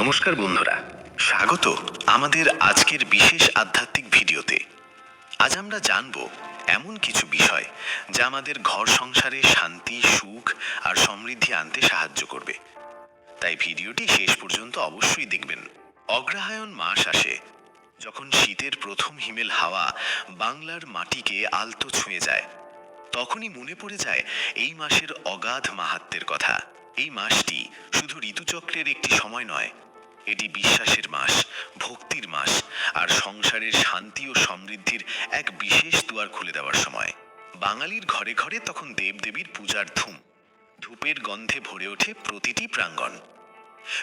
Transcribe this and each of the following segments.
নমস্কার বন্ধুরা। স্বাগত আমাদের আজকের বিশেষ আধ্যাত্মিক ভিডিওতে। আজ আমরা জানব এমন কিছু বিষয় যা আমাদের ঘর সংসারে শান্তি, সুখ আর সমৃদ্ধি আনতে সাহায্য করবে। তাই ভিডিওটি শেষ পর্যন্ত অবশ্যই দেখবেন। অগ্রহায়ণ মাস আসে, যখন শীতের প্রথম হিমেল হাওয়া বাংলার মাটিকে আলতো ছুঁয়ে যায়। তখনই মনে পড়ে যায় এই মাসের অগাধ মাহাত্মের কথা। এই মাসটি শুধু ঋতুচক্রের একটি সময় নয়, এটি বিশ্বাসের মাস, ভক্তির মাস আর সংসারের শান্তি ও সমৃদ্ধির এক বিশেষ দুয়ার খুলে দেওয়ার সময়। বাঙালির ঘরে ঘরে তখন দেবদেবীর পূজার ধুম, ধূপের গন্ধে ভরে ওঠে প্রতিটি প্রাঙ্গণ।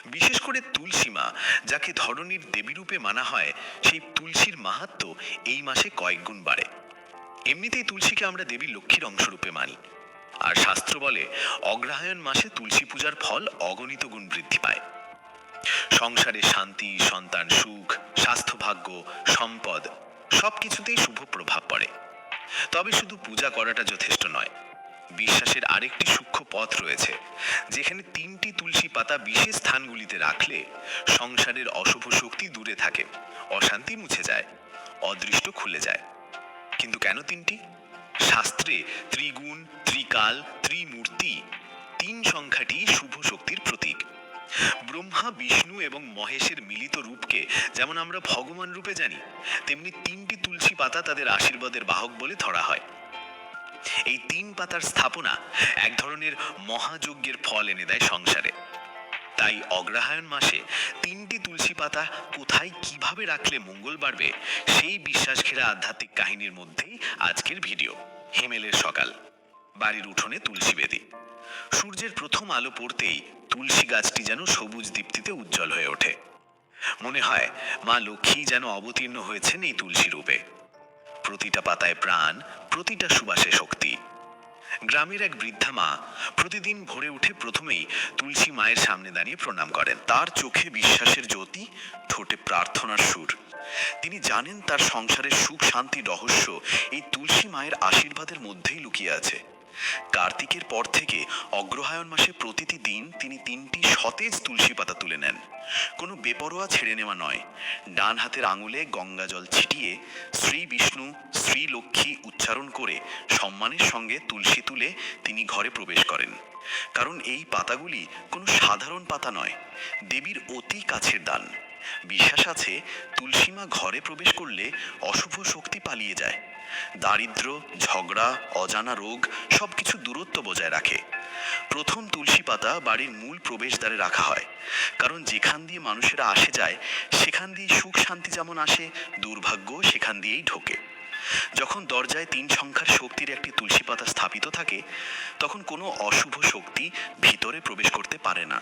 বিশেষ করে তুলসী মা, যাকে ধরনীর দেবীরূপে মানা হয়, সেই তুলসীর মাহাত্ম্য এই মাসে কয়েক গুণ বাড়ে। এমনিতেই তুলসীকে আমরা দেবী লক্ষ্মীর অংশরূপে মানি। আর শাস্ত্র বলে, অগ্রহায়ণ মাসে তুলসী পূজার ফল অগণিত গুণ বৃদ্ধি পায়। সংসারে শান্তি, সন্তান সুখ স্বাস্থ্য ভাগ্য সম্পদ, সবকিছুতেই শুভ প্রভাব পড়ে। তবে শুধু পূজা করাটা যথেষ্ট নয়, বিশ্বাসের আরেকটি সূক্ষ্ম পথ রয়েছে, যেখানে তিনটি তুলসী পাতা বিশেষ স্থানগুলিতে রাখলে সংসারের অশুভ শক্তি দূরে থাকে, অশান্তি মুছে যায়, অদৃষ্ট খুলে যায়। কিন্তু কেন তিনটি? শাস্ত্রে ত্রিগুণ, ত্রিকাল, ত্রিমূর্তি, তিন সংখ্যাটি শুভ শক্তির প্রতীক। ব্রহ্মা, বিষ্ণু এবং মহেশের মিলিত রূপকে যেমন আমরা ভগবান রূপে জানি, তেমনি তিনটি তুলসী পাতা তাদের আশীর্বাদের বাহক বলে ধরা হয়। এই তিন পাতার স্থাপনা এক ধরনের মহাযজ্ঞের ফল এনে দেয় সংসারে। তাই অগ্রহায়ণ মাসে তিনটি তুলসী পাতা কোথায় কীভাবে রাখলে মঙ্গল বাড়বে, সেই বিশ্বাস ঘেরা আধ্যাত্মিক কাহিনীর মধ্যেই আজকের ভিডিও। হিমেলের সকাল, বাড়ির উঠোনে তুলসী বেদি। সূর্যের প্রথম আলো পড়তেই তুলসী গাছটি যেন সবুজ দীপ্তিতে উজ্জ্বল হয়ে ওঠে। মনে হয় মা লক্ষ্মী যেন অবতীর্ণ হয়েছেন এই তুলসী রূপে। প্রতিটা পাতায় প্রাণ, প্রতিটা সুবাসে শক্তি। গ্রামের এক বৃদ্ধা মা প্রতিদিন ভোরে উঠে প্রথমেই তুলসী মায়ের সামনে দাঁড়িয়ে প্রণাম করেন। তার চোখে বিশ্বাসের জ্যোতি, ঠোঁটে প্রার্থনার সুর। তিনি জানেন তার সংসারের সুখ, শান্তি, রহস্য এই তুলসী মায়ের আশীর্বাদের মধ্যেই লুকিয়ে আছে। কার্তিকের পর থেকে অগ্রহায়ণ মাসে প্রতিটি দিন তিনি তিনটি সতেজ তুলসী পাতা তুলে নেন। কোনো বেপরোয়া ছেড়ে নেওয়া নয়। ডান হাতের আঙুলে গঙ্গা জল ছিটিয়ে শ্রী বিষ্ণু, শ্রী লক্ষ্মী উচ্চারণ করে সম্মানের সঙ্গে তুলসী তুলে তিনি ঘরে প্রবেশ করেন। কারণ এই পাতাগুলি কোনো সাধারণ পাতা নয়, দেবীর অতি কাছের দান। বিশ্বাস আছে, তুলসীমা ঘরে প্রবেশ করলে অশুভ শক্তি পালিয়ে যায়। দারিদ্র, ঝগড়া, অজানা রোগ সবকিছু দূরত্ব বজায় রাখে। প্রথম তুলসী পাতা বাড়ির মূল প্রবেশদ্বারে রাখা হয়। কারণ যেখান দিয়ে মানুষেরা আসে যায়, সেখান দিয়ে সুখ শান্তি যেমন আসে, দুর্ভাগ্য সেখান দিয়েই ঢোকে। যখন দরজায় তিন সংখ্যার শক্তির একটি তুলসী পাতা স্থাপিত থাকে, তখন কোনো অশুভ শক্তি ভিতরে প্রবেশ করতে পারে না।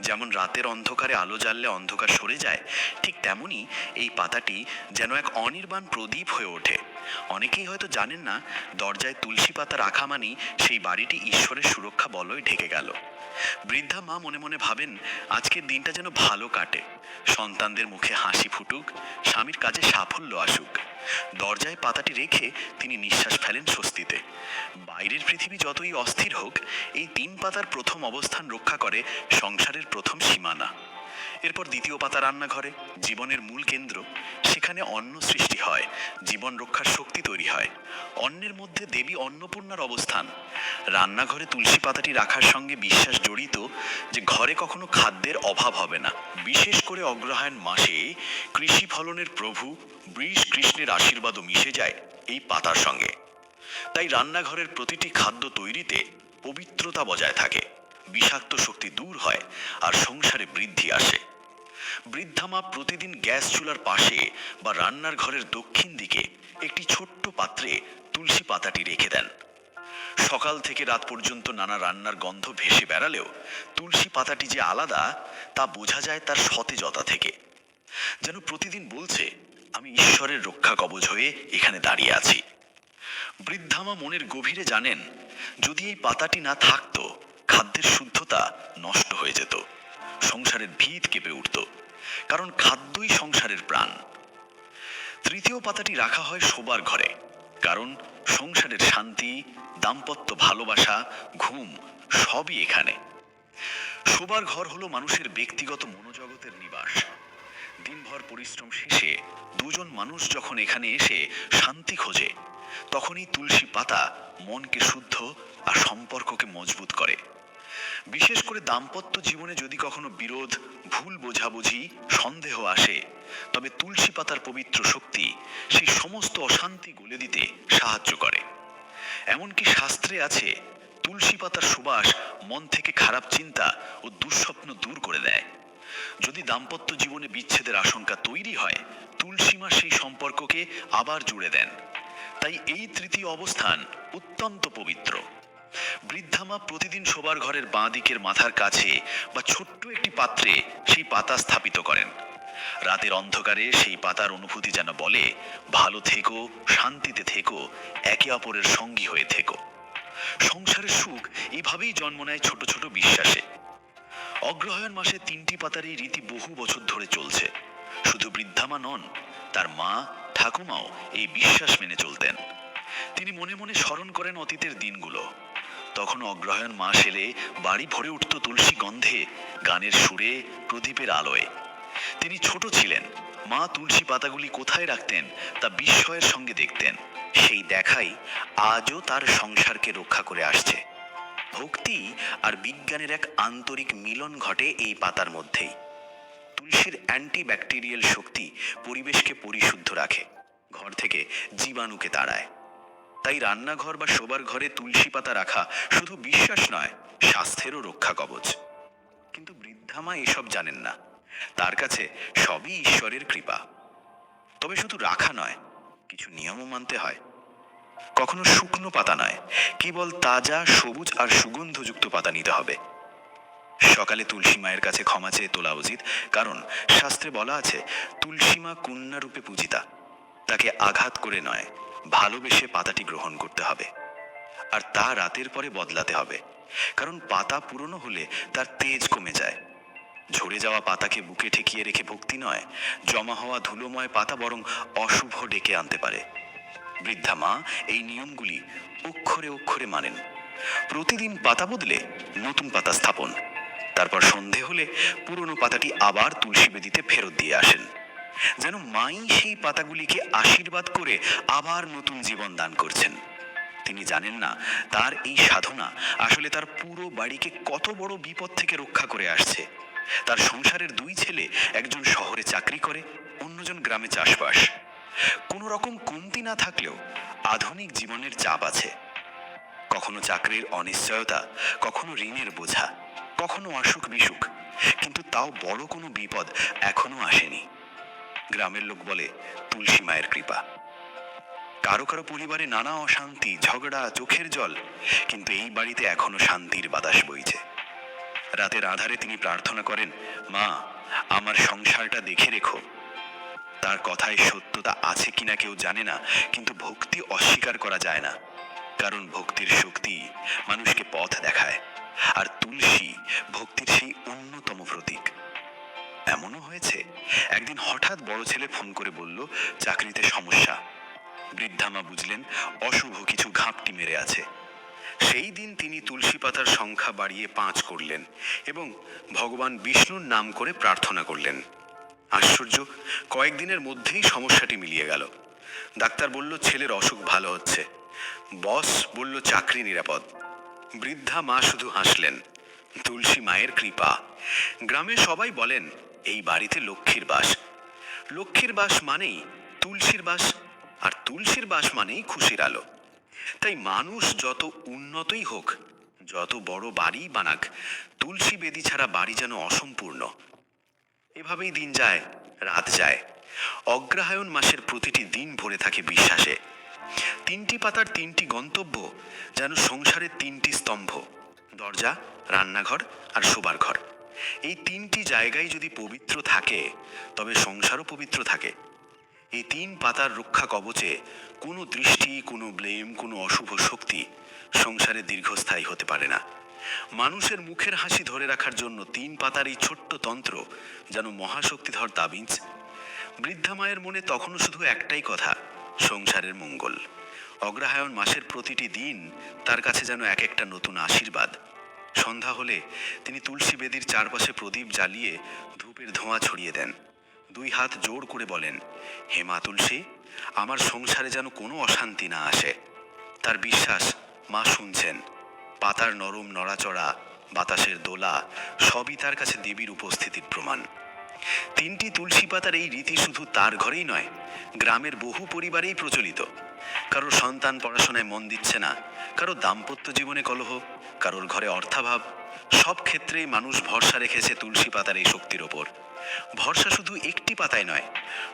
যেমন রাতের অন্ধকারে আলো জ্বাললে অন্ধকার সরে যায়, ঠিক তেমনি এই পাতাটি যেন এক অনির্বাণ প্রদীপ হয়ে ওঠে। অনেকেই হয়তো জানেন না, দরজায় তুলসী পাতা রাখা মানেই সেই বাড়িটি ঈশ্বরের সুরক্ষা বলয় ঢেকে গেল। বৃদ্ধা মা মনে মনে ভাবেন, আজকের দিনটা যেন ভালো কাটে। সন্তানদের মুখে হাসি ফুটুক, স্বামীর কাজে সাফল্য আসুক। দরজায় পাতাটি রেখে তিনি নিঃশ্বাস ফেলেন স্বস্তিতে। বাইরের পৃথিবী যতই অস্থির হোক, এই তিন পাতার প্রথম অবস্থান রক্ষা করে সংসারের প্রথম সীমানা। এরপর দ্বিতীয় পাতা রান্নাঘরে, জীবনের মূল কেন্দ্র, সেখানে অন্ন সৃষ্টি হয়, জীবন রক্ষার শক্তি তৈরি হয়। অন্নের মধ্যে দেবী অন্নপূর্ণার অবস্থান। রান্নাঘরে তুলসী পাতাটি রাখার সঙ্গে বিশ্বাস জড়িত যে ঘরে কখনো খাদ্যের অভাব হবে না। বিশেষ করে অগ্রহায়ণ মাসে কৃষি ফলনের প্রভু বৃষ কৃষ্ণের আশীর্বাদও মিশে যায় এই পাতার সঙ্গে। তাই রান্নাঘরের প্রতিটি খাদ্য তৈরিতে পবিত্রতা বজায় থাকে। বিষাক্ত শক্তি দূর হয় আর সংসারে বৃদ্ধি আসে। বৃদ্ধামা প্রতিদিন গ্যাস চুলার পাশে বা রান্নার ঘরের দক্ষিণ দিকে একটি ছোট্ট পাত্রে তুলসী পাতাটি রেখে দেন। সকাল থেকে রাত পর্যন্ত নানা রান্নার গন্ধ ভেসে বেড়ালেও তুলসী পাতাটি যে আলাদা, তা বোঝা যায় তার সতেজতা থেকে। যেন প্রতিদিন বলছে, আমি ঈশ্বরের রক্ষা কবচ হয়ে এখানে দাঁড়িয়ে আছি। বৃদ্ধামা মনের গভীরে জানেন, যদি এই পাতাটি না থাকতো খাদ্যের শুদ্ধতা নষ্ট হয়ে যেত। সংসারের ভিত কেঁপে উঠত, কারণ খাদ্যই সংসারের প্রাণ। তৃতীয় পাতাটি রাখা হয় শোবার ঘরে, কারণ সংসারের শান্তি, দাম্পত্য ভালোবাসা, ঘুম সবই এখানে। শোবার ঘর হলো মানুষের ব্যক্তিগত মনোজগতের নিবাস। দিনভর পরিশ্রম শেষে দুজন মানুষ যখন এখানে এসে শান্তি খোঁজে, তখনই তুলসী পাতা মনকে শুদ্ধ আর সম্পর্ককে মজবুত করে। বিশেষ করে দাম্পত্য জীবনে যদি কখনো বিরোধ, ভুল বোঝাবুঝি, সন্দেহ আসে, তবে তুলসী পাতার পবিত্র শক্তি সেই সমস্ত অশান্তি গলে দিতে সাহায্য করে। এমনকি শাস্ত্রে আছে, তুলসী পাতার সুবাস মন থেকে খারাপ চিন্তা ও দুঃস্বপ্ন দূর করে দেয়। যদি দাম্পত্য জীবনে বিচ্ছেদের আশঙ্কা তৈরি হয় তুলসী মা সেই সম্পর্ককে আবার জুড়ে দেন। তাই এই তৃতীয় অবস্থান অত্যন্ত পবিত্র। বৃদ্ধা মা প্রতিদিন শোবার ঘরের বাঁ দিকের মাথার কাছে বা ছোট্ট একটি পাত্রে সেই পাতা স্থাপিত করেন। রাতের অন্ধকারে সেই পাতার অনুভূতি যেন বলে, ভালো থেকো, শান্তিতে থেকো, একে অপরের সঙ্গী হয়ে থেকো। সংসারের সুখ এভাবেই জন্ম নেয় ছোট ছোট বিশ্বাসে। অগ্রহায়ণ মাসে তিনটি পাতার এই রীতি বহু বছর ধরে চলছে। শুধু বৃদ্ধামা নন, তার মা, ঠাকুমাও এই বিশ্বাস মেনে চলতেন। তিনি মনে মনে স্মরণ করেন অতীতের দিনগুলো। তখন অগ্রহায়ণ মাস এলে বাড়ি ভরে উঠত তুলসী গন্ধে, গানের সুরে, প্রদীপের আলোয়। তিনি ছোট ছিলেন। মা তুলসী পাতাগুলি কোথায় রাখতেন তা বিস্ময়ের সঙ্গে দেখতেন। সেই দেখাই আজও তার সংসারকে রক্ষা করে আসছে। ভক্তি আর বিজ্ঞানের এক আন্তরিক মিলন ঘটে এই পাতার মধ্যেই। তুলসীর অ্যান্টি ব্যাকটেরিয়াল শক্তি পরিবেশকে পরিশুদ্ধ রাখে। ঘর থেকে জীবাণুকে তাড়ায়। তাই রান্নাঘর বা শোবার ঘরে তুলসী পাতা রাখা শুধু বিশ্বাস নয়, স্বাস্থ্যেরও রক্ষা কবচ। কিন্তু বৃদ্ধামা এসব জানেন না। তার কাছে সবই ঈশ্বরের কৃপা। তবে শুধু রাখা নয়, কিছু নিয়মও মানতে হয়। কখনো শুকনো পাতা নয়, কেবল তাজা, সবুজ আর সুগন্ধযুক্ত পাতা নিতে হবে। সকালে তুলসী মায়ের কাছে ক্ষমা চেয়ে তোলা উচিত, কারণ শাস্ত্রে বলা আছে, তুলসী মা কন্যা রূপে পূজিতা। তাকে আঘাত করে নয় ভালোবেসে পাতাটি গ্রহণ করতে হবে। আর তা রাতের পরে বদলাতে হবে। কারণ পাতা পুরনো হলে তার তেজ কমে যায়। ঝরে যাওয়া পাতাকে বুকে ঠেকিয়ে রেখে ভক্তি নয়, জমা হওয়া ধুলোময় পাতা বরং অশুভ ডেকে আনতে পারে। বৃদ্ধা মা, এই নিয়মগুলি অক্ষরে অক্ষরে মানেন। প্রতিদিন পাতা বদলে নতুন পাতা স্থাপন। তারপর সন্ধে হলে পুরনো পাতাটি আবার তুলসী বেদিতে ফেরত দিয়ে আসেন। যেন মাই সেই পাতাগুলিকে আশীর্বাদ করে আবার নতুন জীবন দান করছেন। তিনি জানেন না, তার এই সাধনা আসলে তার পুরো বাড়িকে কত বড় বিপদ থেকে রক্ষা করে আসছে। তার সংসারের দুই ছেলে, একজন শহরে চাকরি করে, অন্যজন গ্রামে চাষবাস। কোনো রকম কমতি না থাকলেও আধুনিক জীবনের চাপ আছে। কখনো চাকরির অনিশ্চয়তা, কখনো ঋণের বোঝা, কখনো অসুখ বিসুখ কিন্তু তাও বড় কোনো বিপদ এখনও আসেনি। গ্রামের লোক বলে, তুলসী মায়ের কৃপা। কারও কারও পরিবারে নানা অশান্তি, ঝগড়া, চোখের জল, কিন্তু এই বাড়িতে এখনও শান্তির বাতাস বইছে। রাতের আধারে তিনি প্রার্থনা করেন, মা, আমার সংসারটা দেখে রেখো। তার কথায় সত্যতা আছে কিনা কেউ জানে না, কিন্তু ভক্তি অস্বীকার করা যায় না। কারণ ভক্তির শক্তি মানুষকে পথ দেখায়, আর তুলসী ভক্তির সেই অন্যতম প্রতীক। এমনও হয়েছে? একদিন হঠাৎ বড় ছেলে ফোন করে বলল, চাকরিতে সমস্যা। বৃদ্ধামা বুঝলেন, অশুভ কিছু ঘাপটি মেরে আছে। সেই দিন তিনি তুলসী পাতার সংখ্যা বাড়িয়ে পাঁচ করলেন এবং ভগবান বিষ্ণুর নাম করে প্রার্থনা করলেন। আশ্চর্য, কয়েকদিনের মধ্যেই সমস্যাটি মিলিয়ে গেল। ডাক্তার বলল, ছেলের অসুখ ভালো হচ্ছে। বস বলল, চাকরি নিরাপদ। বৃদ্ধা মা শুধু হাসলেন, তুলসী মায়ের কৃপা। গ্রামে সবাই বলেন এই বাড়িতে লক্ষ্মীর বাস। লক্ষ্মীর বাস মানেই তুলসীর বাস, আর তুলসীর বাস মানেই খুশির আলো। তাই মানুষ যত উন্নতই হোক, যত বড় বাড়ি বানাক, তুলসী বেদি ছাড়া বাড়ি যেন অসম্পূর্ণ। এভাবেই দিন যায়, রাত যায়। অগ্রহায়ণ মাসের প্রতিটি দিন ভরে থাকে বিশ্বাসে। তিনটি পাতার তিনটি গন্তব্য যেন সংসারের তিনটি স্তম্ভ। দরজা, রান্নাঘর আর শোবার ঘর। এই তিনটি জায়গায় যদি পবিত্র থাকে, তবে সংসারও পবিত্র থাকে। এই তিন পাতার রক্ষা কবচে কোনো দৃষ্টি, কোনো ব্লেম, কোনো অশুভ শক্তি সংসারে দীর্ঘস্থায়ী হতে পারে না। মানুষের মুখের হাসি ধরে রাখার জন্য তিন পাতার এই ছোট্ট তন্ত্র যেন মহাশক্তিধর তাবিজ, বৃদ্ধা মায়ের মনে তখনও শুধু একটাই কথা, সংসারের মঙ্গল। অগ্রহায়ণ মাসের প্রতিটি দিন তার কাছে যেন এক একটা নতুন আশীর্বাদ। সন্ধ্যা হলে তিনি তুলসী বেদির চারপাশে প্রদীপ জ্বালিয়ে ধূপের ধোঁয়া ছড়িয়ে দেন। দুই হাত জোর করে বলেন, হে মা তুলসী, আমার সংসারে যেন কোনো অশান্তি না আসে। তার বিশ্বাস, মা শুনছেন, পাতার নরম নড়াচড়া, বাতাসের দোলা, সবই তার কাছে দেবীর উপস্থিতির প্রমাণ। তিনটি তুলসী পাতার এই রীতি শুধু তার ঘরেই নয়, গ্রামের বহু পরিবারেই প্রচলিত। কারও সন্তান পড়াশোনায় মন দিচ্ছে না, কারও দাম্পত্য জীবনে কলহ, কারোর ঘরে অর্থাভাব, সব ক্ষেত্রেই মানুষ ভরসা রেখেছে তুলসী পাতার এই শক্তির ওপর। ভরসা শুধু একটি পাতায় নয়,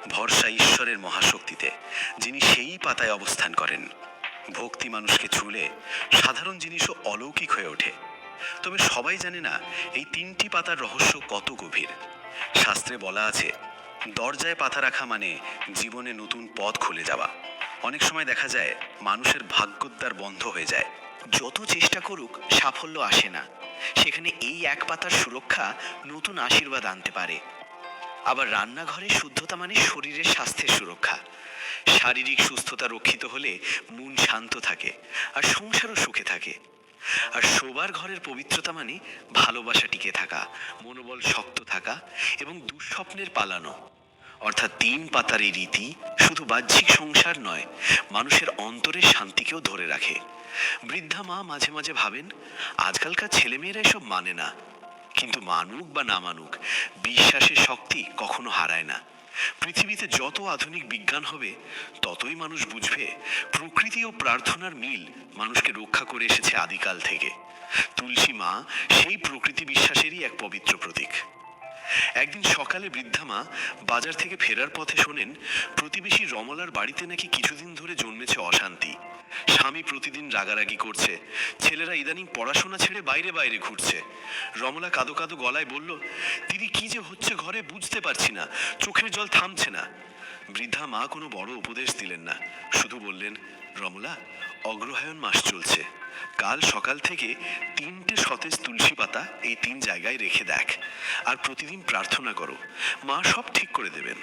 ভরসা ঈশ্বরের মহাশক্তিতে, যিনি সেই পাতায় অবস্থান করেন। ভক্তি মানুষকে ছুলে সাধারণ জিনিসও অলৌকিক হয়ে ওঠে। তবে সবাই জানে না এই তিনটি পাতার রহস্য কত গভীর। শাস্ত্রে বলা আছে, দরজায় পাতা রাখা মানে জীবনে নতুন পথ খুলে যাওয়া। অনেক সময় দেখা যায়, মানুষের ভাগ্যোদ্বার বন্ধ হয়ে যায়। যত চেষ্টা করুক, সাফল্য আসে না। সেখানে এই এক পাতার সুরক্ষা নতুন আশীর্বাদ আনতে পারে। আবার রান্নাঘরে শুদ্ধতা মানে শরীরের স্বাস্থ্যের সুরক্ষা। শারীরিক সুস্থতা রক্ষিত হলে মন শান্ত থাকে, আর সংসারও সুখে থাকে। আর শোবার ঘরের পবিত্রতা মানে ভালোবাসা টিকে থাকা, মনোবল শক্ত থাকা এবং দুঃস্বপ্নের পালানো। অর্থাৎ তিন পাতার এই রীতি শুধু বাহ্যিক সংসার নয়, মানুষের অন্তরের শান্তিকেও ধরে রাখে। বৃদ্ধা মা মাঝে মাঝে ভাবেন, আজকালকার ছেলেমেয়েরা এসব মানে না। কিন্তু মানুক বা না মানুক, বিশ্বাসের শক্তি কখনো হারায় না। পৃথিবীতে যত আধুনিক বিজ্ঞান হবে, ততই মানুষ বুঝবে প্রকৃতি ও প্রার্থনার মিল মানুষকে রক্ষা করে এসেছে আদিকাল থেকে। তুলসী মা সেই প্রকৃতি বিশ্বাসেরই এক পবিত্র প্রতীক। একদিন সকালে বৃদ্ধা মা বাজার থেকে ফেরার পথে শোনেন, প্রতিবেশী রমলার বাড়িতে নাকি কিছুদিন ধরে জন্মেছে অশান্তি। স্বামী প্রতিদিন রাগারাগি করছে। ছেলেরা ইদানিং পড়াশোনা ছেড়ে বাইরে বাইরে ঘুরছে। রমলা কাদো কাদো গলায় বলল, দিদি, কি যে হচ্ছে ঘরে বুঝতে পারছি না। চোখের জল থামছে না। বৃদ্ধা মা কোনো বড় উপদেশ দিলেন না। শুধু বললেন, রমলা, অগ্রহায়ণ মাস চলছে। কাল সকাল থেকে তিনটে সতেজ তুলসী পাতা এই তিন জায়গায় রেখে দেখ। আর প্রতিদিন প্রার্থনা করো। মা সব ঠিক করে দেবেন।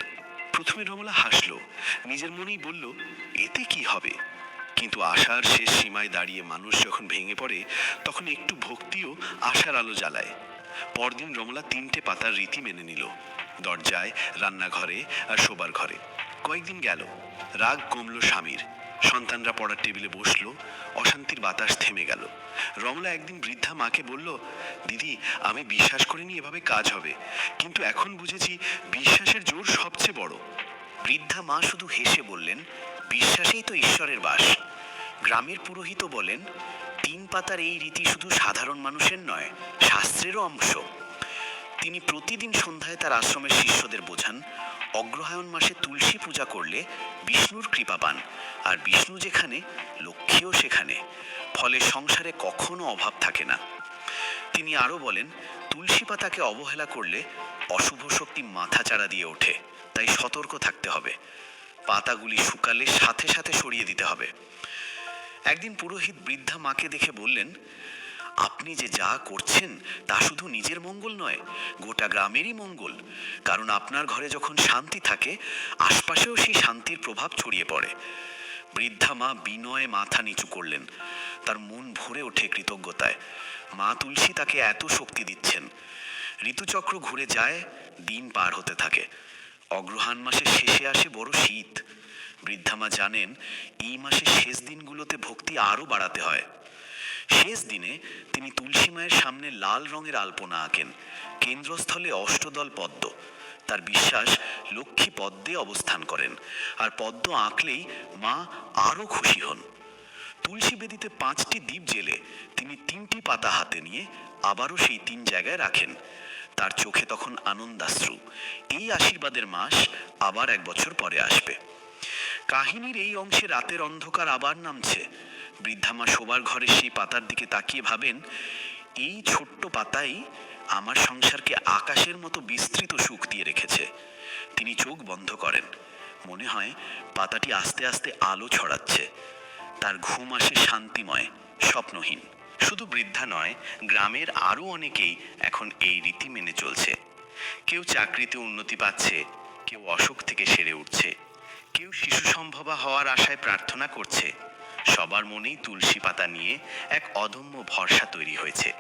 প্রথমে রমলা হাসলো। নিজের মনেই বলল, এতে কি হবে? কিন্তু আশার শেষ সীমায় দাঁড়িয়ে মানুষ যখন ভেঙে পড়ে, তখন একটু ভক্তিও আশার আলো জ্বালায়। পরদিন রমলা তিনটে পাতার রীতি মেনে নিল। দরজায়, রান্নাঘরে আর শোবার ঘরে। কয়েকদিন গেল। রাগ কমলো স্বামীর। সন্তানরা পড়ার টেবিলে বসল। অশান্তির বাতাস থেমে গেল। রমলা একদিন বৃদ্ধা মাকে বলল, দিদি, আমি বিশ্বাস করিনি এভাবে কাজ হবে। কিন্তু এখন বুঝেছি, বিশ্বাসের জোর সবচেয়ে বড়। বৃদ্ধা মা শুধু হেসে বললেন বিশ্বাসেই তো ঈশ্বরের বাস। গ্রামের পুরোহিত বলেন, তিন পাতার এই রীতি শুধু সাধারণ মানুষের নয়, শাস্ত্রেরও অংশ। তিনি প্রতিদিন সন্ধ্যায় তার আশ্রমের শিষ্যদের বোঝান, অগ্রহায়ণ মাসে তুলসী পূজা করলে বিষ্ণুর কৃপা পান, আর বিষ্ণু যেখানে, লক্ষ্মীও সেখানে। ফলে সংসারে কখনো অভাব থাকে না। তিনি আরও বলেন, তুলসী পাতাকে অবহেলা করলে অশুভ শক্তি মাথা চাড়া দিয়ে ওঠে, তাই সতর্ক থাকতে হবে। পাতাগুলি শুকালে সাথে সাথে সরিয়ে দিতে হবে। একদিন পুরোহিত বৃদ্ধা মাকে দেখে বললেন, আপনি যে যা করছেন তা শুধু নিজের মঙ্গল নয়, গোটা গ্রামেরই মঙ্গল। কারণ আপনার ঘরে যখন শান্তি থাকে, আশপাশেও সেই শান্তির প্রভাব ছড়িয়ে পড়ে। বৃদ্ধা মা বিনয়ে মাথা নিচু করলেন। তার মন ভরে ওঠে কৃতজ্ঞতায়। মা তুলসী তাকে এত শক্তি দিচ্ছেন। ঋতুচক্র ঘুরে যায়, দিন পার হতে থাকে। অগ্রহায়ণ মাসের শেষে আসে বড় শীত। বৃদ্ধা মা জানেন, এই মাসের শেষ দিনগুলোতে ভক্তি আরও বাড়াতে হয়। শেষ দিনে তিনি তুলসী মায়ের সামনে লাল রঙের আলপনা আঁকেন। কেন্দ্রস্থলে অষ্টদল পদ্ম। তার বিশ্বাস, লক্ষ্মী পদ্মে অবস্থান করেন। আর পদ্ম আঁকলেই মা আরও খুশি হন। তুলসী বেদিতে পাঁচটি দ্বীপ জেলে তিনি তিনটি পাতা হাতে নিয়ে আবারও সেই তিন জায়গায় রাখেন। তার চোখে তখন আনন্দাশ্রু। এই আশীর্বাদের মাস আবার এক বছর পরে আসবে। কাহিনীর এই অংশে রাতের অন্ধকার আবার নামছে। বৃদ্ধামা শোবার ঘরে সেই পাতার দিকে তাকিয়ে ভাবেন, এই ছোট্ট পাতাই আমার সংসারকে আকাশের মতো বিস্তৃত সুখ দিয়ে রেখেছে। তিনি চোখ বন্ধ করেন। মনে হয় পাতাটি আস্তে আস্তে আলো ছড়াচ্ছে। তার ঘুম আসে শান্তিময়, স্বপ্নহীন। শুধু বৃদ্ধা নয়, গ্রামের আরও অনেকেই এখন এই রীতি মেনে চলছে। কেউ চাকরিতে উন্নতি পাচ্ছে, কেউ অসুখ থেকে সেরে উঠছে, কেউ শিশু সম্ভবা হওয়ার আশায় প্রার্থনা করছে। সবার মনেই তুলসী পাতা নিয়ে এক অদম্য ভরসা তৈরি হয়েছে।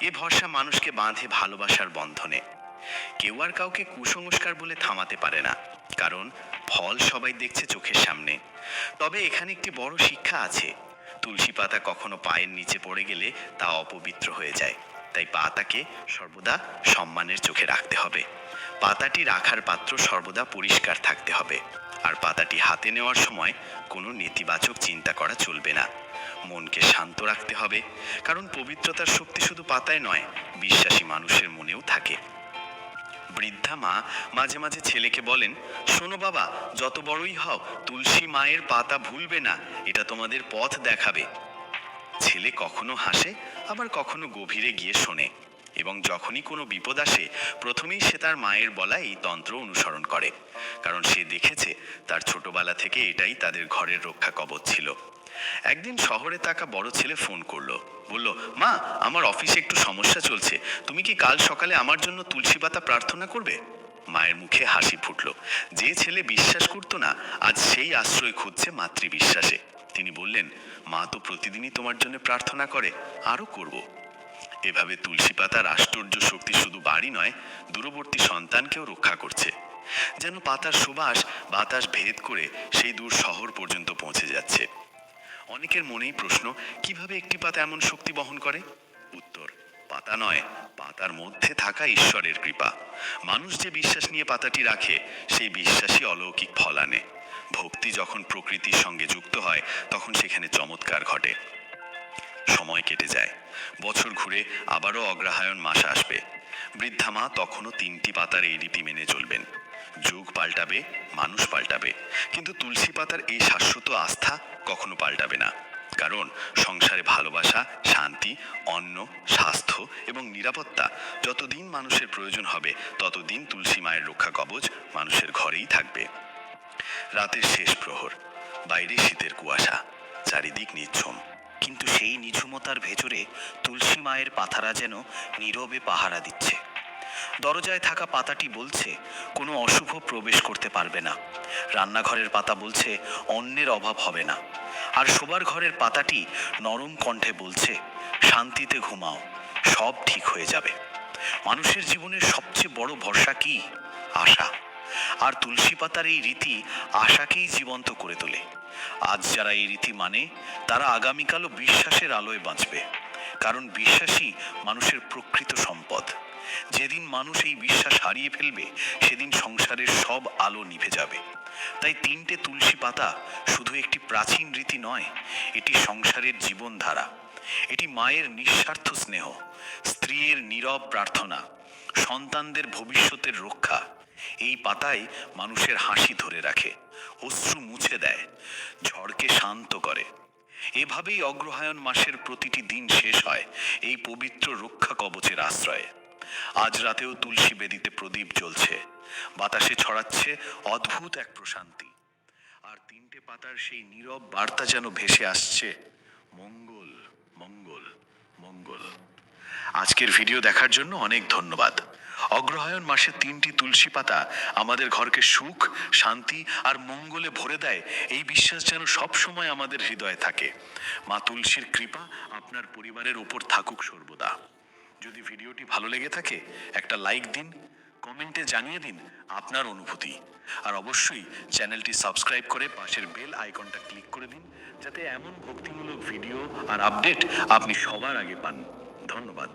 এ ভরসা মানুষকে বাঁধে ভালোবাসার বন্ধনে। কেউ আর কাউকে কুসংস্কার বলে থামাতে পারে না, কারণ ফল সবাই দেখছে চোখের সামনে। তবে এখানে একটি বড় শিক্ষা আছে তুলসী পাতা কখনো পায়ের নিচে পড়ে গেলে তা অপবিত্র হয়ে যায়। তাই পাতাকে সর্বদা সম্মানের চোখে রাখতে হবে। পাতাটি রাখার পাত্র সর্বদা পরিষ্কার থাকতে হবে। আর পাতাটি হাতে নেওয়ার সময় কোনো নেতিবাচক চিন্তা করা চলবে না। মনকে শান্ত রাখতে হবে। কারণ পবিত্রতার শক্তি শুধু পাতায় নয়, বিশ্বাসী মানুষের মনেও থাকে। বৃদ্ধা মা মাঝে মাঝে ছেলেকে বলেন, শোনো বাবা, যত বড়ই হও, তুলসী মায়ের পাতা ভুলবে না, এটা তোমাদের পথ দেখাবে। ছেলে কখনো হাসে, আবার কখনো গভীরে গিয়ে শোনে এবং যখনই কোনো বিপদ আসে, প্রথমেই সে তার মায়ের বলা এই তন্ত্র অনুসরণ করে। কারণ সে দেখেছে, তার ছোটবেলা থেকে এটাই তাদের ঘরের রক্ষা কবচ ছিল। একদিন শহরে থাকা বড় ছেলে ফোন করল। বলল, মা, আমার অফিসে একটু সমস্যা চলছে। তুমি কি কাল সকালে আমার জন্য তুলসী পাতা প্রার্থনা করবে? মায়ের মুখে হাসি ফুটলো। যে ছেলে বিশ্বাস করতো না, আজ সেই আশ্রয় খুঁজছে মাতৃবিশ্বাসে। তিনি বললেন, মা তো প্রতিদিনই তোমার জন্য প্রার্থনা করে, আরও করব। এভাবে তুলসী পাতার আশ্চর্য শক্তি শুধু বাড়ি নয়, দূরবর্তী সন্তানকেও রক্ষা করছে। যেন পাতার সুবাস, বাতাস ভেদ করে সেই দূর শহর পর্যন্ত পৌঁছে যাচ্ছে। অনেকের মনেই প্রশ্ন, কীভাবে একটি পাতা এমন শক্তি বহন করে? উত্তর, পাতা নয়, পাতার মধ্যে থাকা ঈশ্বরের কৃপা। মানুষ যে বিশ্বাস নিয়ে পাতাটি রাখে, সেই বিশ্বাসই অলৌকিক ফল আনে। ভক্তি যখন প্রকৃতির সঙ্গে যুক্ত হয়, তখন সেখানে চমৎকার ঘটে। সময় কেটে যায়। বছর ঘুরে আবারও অগ্রহায়ণ মাস আসবে। বৃদ্ধা মা তখনও তিনটি পাতার এই রীতি মেনে চলবেন। যুগ পাল্টাবে, মানুষ পাল্টাবে। কিন্তু তুলসী পাতার এই শাশ্বত আস্থা কখনো পাল্টাবে না। কারণ সংসারে ভালোবাসা, শান্তি, অন্ন, স্বাস্থ্য এবং নিরাপত্তা যতদিন মানুষের প্রয়োজন হবে, ততদিন তুলসী মায়ের রক্ষা কবচ মানুষের ঘরেই থাকবে। রাতের শেষ প্রহর, বাইরে শীতের কুয়াশা, চারিদিক নিঝুম। কিন্তু সেই নিঝুমতার ভেতরে তুলসী মায়ের পাতারা যেন নীরবে পাহারা দিচ্ছে। দরজায় থাকা পাতাটি বলছে, কোনো অশুভ প্রবেশ করতে পারবে না। রান্নাঘরের পাতা বলছে অন্যের অভাব হবে না। আর শোবার ঘরের পাতাটি নরম কণ্ঠে বলছে, শান্তিতে ঘুমাও, সব ঠিক হয়ে যাবে। মানুষের জীবনের সবচেয়ে বড় ভরসা কি? আশা। আর তুলসী পাতার এই রীতি আশাকেই জীবন্ত করে তোলে। আজ যারা এই রীতি মানে তারা আগামীকালও বিশ্বাসের আলোয় বাঁচবে। কারণ বিশ্বাসই মানুষের প্রকৃত সম্পদ। যেদিন মানুষ এই বিশ্বাস হারিয়ে ফেলবে, সেদিন সংসারের সব আলো নিভে যাবে। তাই তিনটে তুলসী পাতা শুধু একটি প্রাচীন রীতি নয়, এটি সংসারের জীবনধারা। এটি মায়ের নিঃস্বার্থ স্নেহ, স্ত্রীর নীরব প্রার্থনা, সন্তানদের ভবিষ্যতের রক্ষা। এই পাতায় মানুষের হাসি ধরে রাখে, অশ্রু মুছে দেয়, ঝড়কে শান্ত করে। এভাবেই অগ্রহায়ণ মাসের প্রতিটি দিন শেষ হয় এই পবিত্র রক্ষা কবচের আশ্রয়ে। আজ রাতেও তুলসী বেদিতে প্রদীপ জ্বলছে। বাতাসে ছড়াচ্ছে অদ্ভুত এক প্রশান্তি। আর তিনটে পাতার সেই নীরব বার্তা যেন ভেসে আসছে, মঙ্গল মঙ্গল মঙ্গল। আজকের ভিডিও দেখার জন্য অনেক ধন্যবাদ। অগ্রহায়ণ মাসে তিনটি তুলসী পাতা আমাদের ঘরকে সুখ, শান্তি আর মঙ্গলে ভরে দেয়, এই বিশ্বাস যেন সব সময় আমাদের হৃদয়ে থাকে। মা তুলসীর কৃপা আপনার পরিবারের ওপর থাকুক সর্বদা। যদি ভিডিওটি ভালো লেগে থাকে, একটা লাইক দিন, কমেন্টে জানিয়ে দিন আপনার অনুভূতি। আর অবশ্যই চ্যানেলটি সাবস্ক্রাইব করে পাশের বেল আইকনটা ক্লিক করে দিন, যাতে এমন ভক্তিমূলক ভিডিও আর আপডেট আপনি সবার আগে পান। ধন্যবাদ।